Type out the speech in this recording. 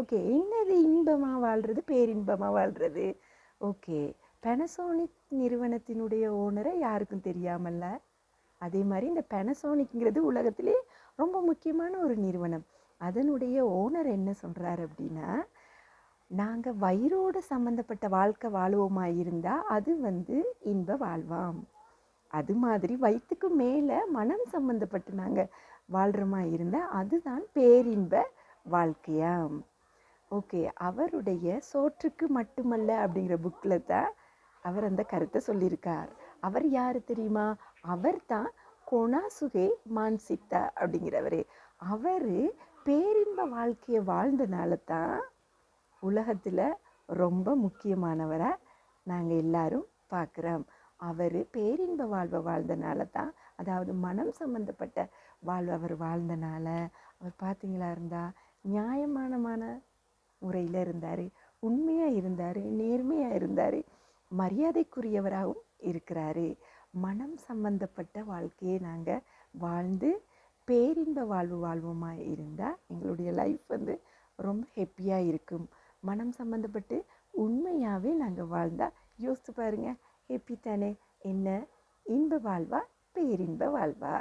Okay. என்னது இன்பமாக வாழ்கிறது பேரின்பமாக வாழ்கிறது ஓகே. பெனசோனிக் நிறுவனத்தினுடைய ஓனரை யாருக்கும் தெரியாமல்ல? அதே மாதிரி இந்த பெனசோனிக்ங்கிறது உலகத்திலே ரொம்ப முக்கியமான ஒரு நிறுவனம். அதனுடைய ஓனர் என்ன சொல்கிறாரு அப்படின்னா நாங்கள் வயிறோடு சம்மந்தப்பட்ட வாழ்க்கை வாழுவோமா இருந்தால் அது வந்து இன்ப வாழ்வாம். அது மாதிரி வயிற்றுக்கு மேலே மனம் சம்மந்தப்பட்டு நாங்கள் வாழ்கிறோமா இருந்தால் அதுதான் பேரின்ப வாழ்க்கையாம். ஓகே அவருடைய சோற்றுக்கு மட்டுமல்ல அப்படிங்கிற புக்கில் தான் அவர் அந்த கருத்தை சொல்லியிருக்கார். அவர் யார் தெரியுமா? அவர் தான் கொணாசுகே மான்சித்தா அப்படிங்கிறவர். அவர் பேரின்ப வாழ்க்கையை வாழ்ந்தனால தான் உலகத்தில் ரொம்ப முக்கியமானவராக நாங்கள் எல்லாரும் பார்க்குறோம் அவர் பேரின்ப வாழ்வை வாழ்ந்தனால தான் அதாவது மனம் சம்மந்தப்பட்ட வாழ்வு அவர் வாழ்ந்தனால. அவர் பார்த்தீங்களா இருந்தால் நியாயமானமான முறையில் இருந்தார் உண்மையாக இருந்தார் நேர்மையாக இருந்தார் மரியாதைக்குரியவராகவும் இருக்கிறாரு. மனம் சம்பந்தப்பட்ட வாழ்க்கையை நாங்கள் வாழ்ந்து பேரின்ப வாழ்வு வாழ்வோமா இருந்தால் எங்களுடைய லைஃப் வந்து ரொம்ப ஹெப்பியாக இருக்கும். மனம் சம்மந்தப்பட்டு உண்மையாகவே நாங்கள் வாழ்ந்தால் யோசித்து பாருங்கள் ஹெப்பி தானே. என்ன? இன்ப வாழ்வா? பேரின்ப வாழ்வா?